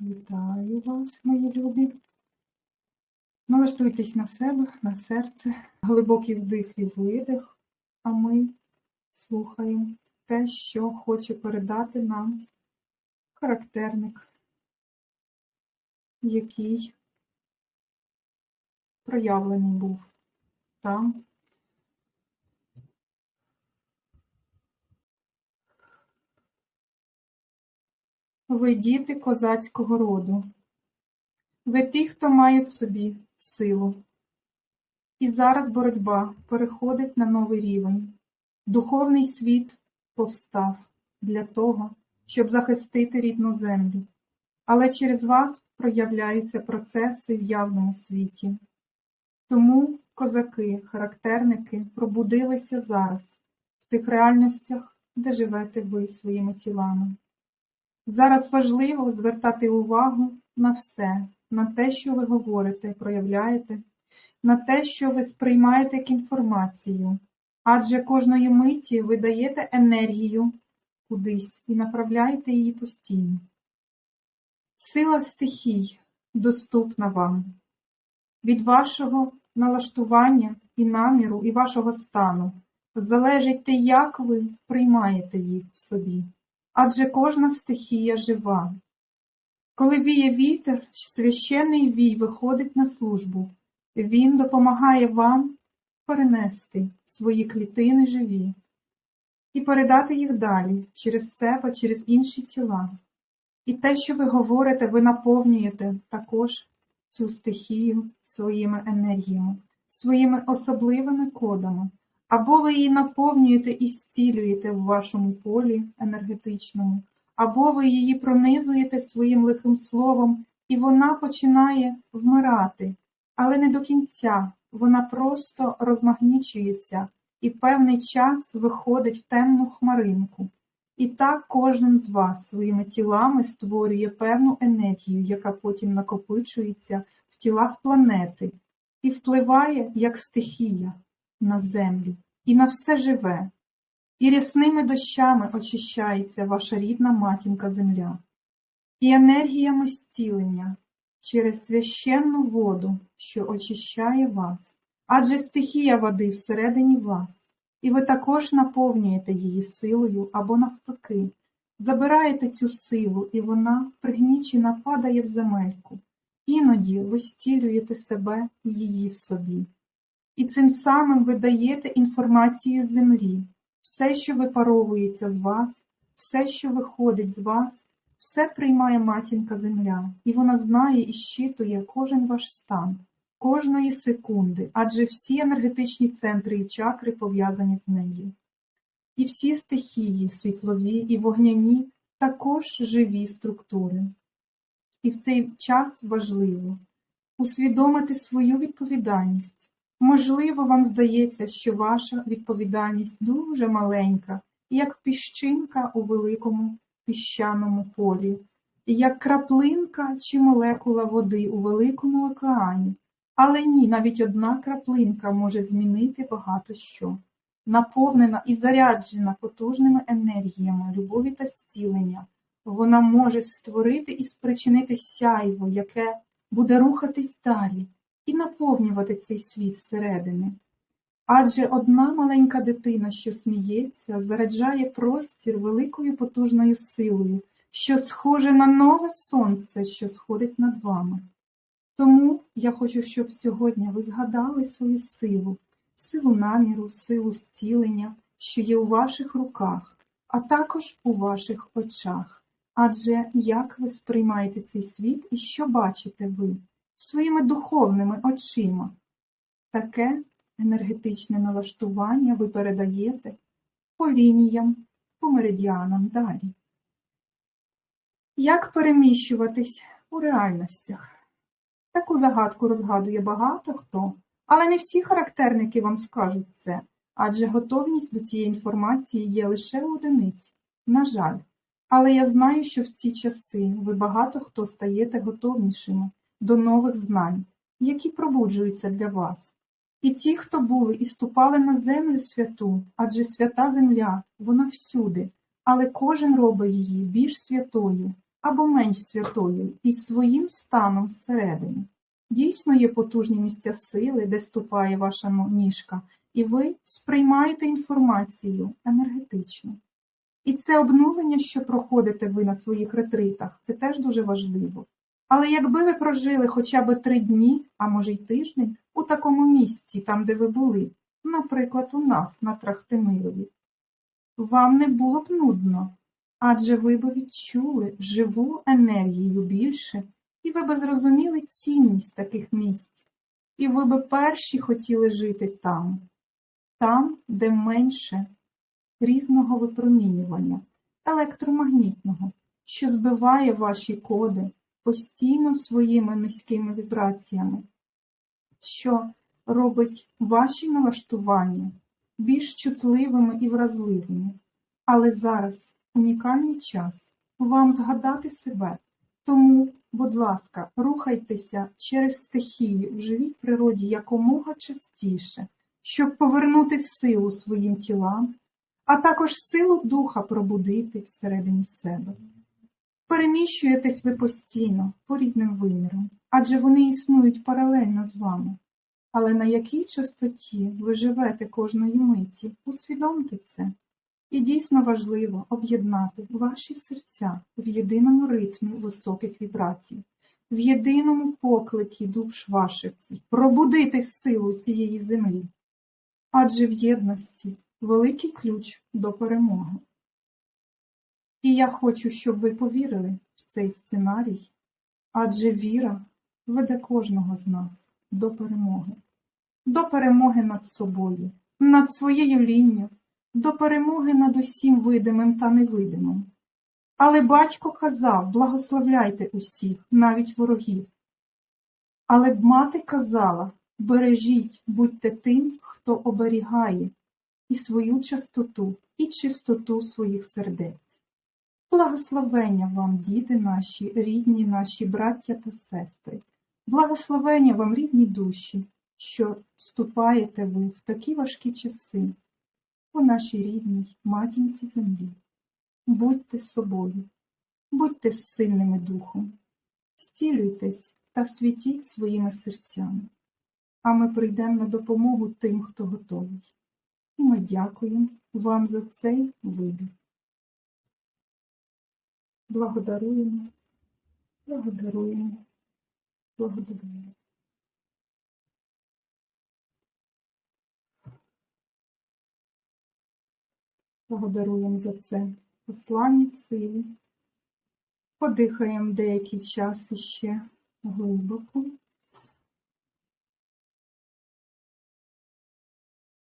Вітаю вас, мої любі. Налаштуйтесь на себе, на серце, глибокий вдих і видих, а ми слухаємо те, що хоче передати нам характерник, який проявлений був там. Ви діти козацького роду. Ви ті, хто мають в собі силу. І зараз боротьба переходить на новий рівень. Духовний світ повстав для того, щоб захистити рідну землю. Але через вас проявляються процеси в явному світі. Тому козаки, характерники пробудилися зараз в тих реальностях, де живете ви своїми тілами. Зараз важливо звертати увагу на все, на те, що ви говорите, проявляєте, на те, що ви сприймаєте як інформацію, адже кожної миті ви даєте енергію кудись і направляєте її постійно. Сила стихій доступна вам. Від вашого налаштування і наміру, і вашого стану залежить те, як ви приймаєте їх в собі адже кожна стихія жива. Коли віє вітер, священний вій виходить на службу, він допомагає вам перенести свої клітини живі і передати їх далі через себе, через інші тіла. І те, що ви говорите, ви наповнюєте також цю стихію своїми енергіями, своїми особливими кодами. Або ви її наповнюєте і зцілюєте в вашому полі енергетичному, або ви її пронизуєте своїм лихим словом, і вона починає вмирати, але не до кінця, вона просто розмагнічується і певний час виходить в темну хмаринку. І так кожен з вас своїми тілами створює певну енергію, яка потім накопичується в тілах планети і впливає як стихія на землю і на все живе, і рясними дощами очищається ваша рідна матінка земля, і енергіями зцілення через священну воду, що очищає вас, адже стихія води всередині вас, і ви також наповнюєте її силою або навпаки, забираєте цю силу, і вона пригнічена падає в земельку. Іноді ви зцілюєте себе і її в собі і цим самим ви даєте інформацію землі. Все, що випаровується з вас, все, що виходить з вас, все приймає матінка земля, і вона знає і щитує кожен ваш стан, кожної секунди, адже всі енергетичні центри і чакри пов'язані з нею. І всі стихії, світлові і вогняні, також живі структури. І в цей час важливо усвідомити свою відповідальність. Можливо, вам здається, що ваша відповідальність дуже маленька, як піщинка у великому піщаному полі, як краплинка чи молекула води у великому океані. Але ні, навіть одна краплинка може змінити багато що. Наповнена і заряджена потужними енергіями любові та зцілення, вона може створити і спричинити сяйво, яке буде рухатись далі і наповнювати цей світ зсередини. Адже одна маленька дитина, що сміється, заряджає простір великою потужною силою, що схоже на нове сонце, що сходить над вами. Тому я хочу, щоб сьогодні ви згадали свою силу, силу наміру, силу зцілення, що є у ваших руках, а також у ваших очах. Адже як ви сприймаєте цей світ і що бачите ви? Своїми духовними очима. Таке енергетичне налаштування ви передаєте по лініям, по меридіанам далі. Як переміщуватись у реальностях? Таку загадку розгадує багато хто, але не всі характерники вам скажуть це, адже готовність до цієї інформації є лише у одиниці. На жаль, але я знаю, що в ці часи ви багато хто стаєте готовнішими до нових знань, які пробуджуються для вас. І ті, хто були і ступали на землю святу, адже свята земля, вона всюди, але кожен робить її більш святою, або менш святою, із своїм станом всередині. Дійсно є потужні місця сили, де ступає ваша ніжка, і ви сприймаєте інформацію енергетично. І це обнулення, що проходите ви на своїх ретритах, це теж дуже важливо. Але якби ви прожили хоча б три дні, а може й тиждень, у такому місці, там, де ви були, наприклад, у нас на Трахтимирові, вам не було б нудно, адже ви б відчули живу енергію більше, і ви б зрозуміли цінність таких місць, і ви б перші хотіли жити там, там, де менше різного випромінювання, електромагнітного, що збиває ваші коди постійно своїми низькими вібраціями, що робить ваші налаштування більш чутливими і вразливими. Але зараз унікальний час вам згадати себе. Тому, будь ласка, рухайтеся через стихії в живій природі якомога частіше, щоб повернути силу своїм тілам, а також силу духа пробудити всередині себе. Переміщуєтесь ви постійно по різним вимірам, адже вони існують паралельно з вами. Але на якій частоті ви живете кожної миті, усвідомте це. І дійсно важливо об'єднати ваші серця в єдиному ритмі високих вібрацій, в єдиному покликі душ ваших, пробудити силу цієї землі. Адже в єдності великий ключ до перемоги. І я хочу, щоб ви повірили в цей сценарій, адже віра веде кожного з нас до перемоги, до перемоги над собою, над своєю лінню, до перемоги над усім видимим та невидимим. Але батько казав, благословляйте усіх, навіть ворогів. Але б мати казала, бережіть, будьте тим, хто оберігає і свою чистоту, і чистоту своїх сердець. Благословення вам, діти наші, рідні наші браття та сестри, благословення вам, рідні душі, що вступаєте ви в такі важкі часи, у нашій рідній матінці землі. Будьте собою, будьте сильними духом, стілюйтесь та світіть своїми серцями, а ми прийдемо на допомогу тим, хто готовий. І ми дякуємо вам за цей вибір. Благодаруємо, благодаруємо, благодаруємо. Благодаруємо за це послання сили. Подихаємо деякий час іще глибоко.